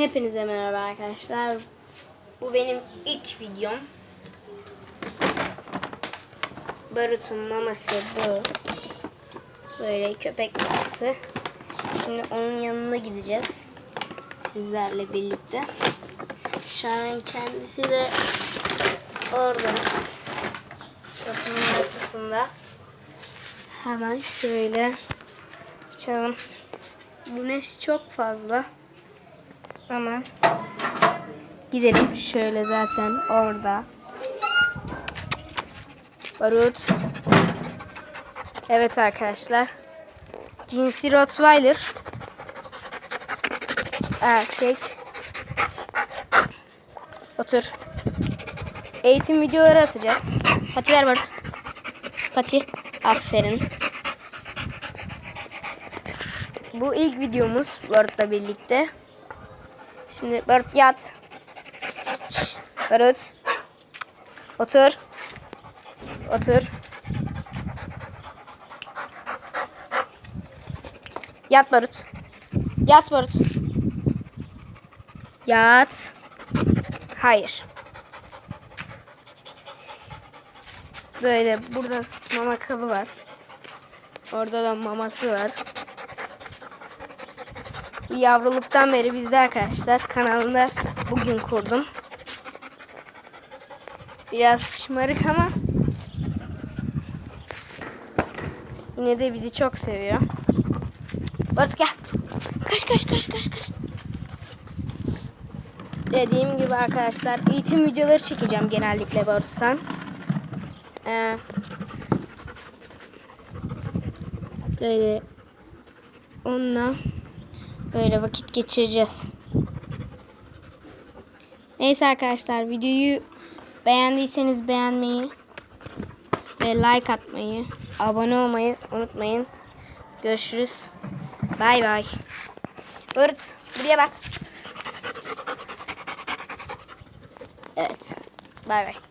Hepinize merhaba arkadaşlar. Bu benim ilk videom. Barut'un maması bu. Böyle köpek maması. Şimdi onun yanına gideceğiz. Sizlerle birlikte. Şu an kendisi de orada. Kapının ortasında. Hemen şöyle açalım. Güneş çok fazla. Ama gidelim. Şöyle zaten orada. Barut. Evet arkadaşlar. Cinsi Rottweiler. Erkek. Otur. Eğitim videoları atacağız. Pati ver Barut. Pati. Aferin. Bu ilk videomuz Barut'la birlikte. Şimdi Barut yat. Şşt. Otur. Otur. Yat Barut. Yat Barut. Yat. Hayır. Böyle burada mama kabı var. Orada da maması var. Yavruluktan beri bizde arkadaşlar. Kanalında bugün kurdum. Biraz şımarık ama yine de bizi çok seviyor. Barut gel. Kaç kaç kaç kaç kaç. Dediğim gibi arkadaşlar eğitim videoları çekeceğim genellikle Barut'san. Ee, böyle onunla böyle vakit geçireceğiz. Neyse arkadaşlar videoyu beğendiyseniz beğenmeyi ve like atmayı, abone olmayı unutmayın. Görüşürüz. Bay bay. Barut buraya bak. Evet. Bay bay.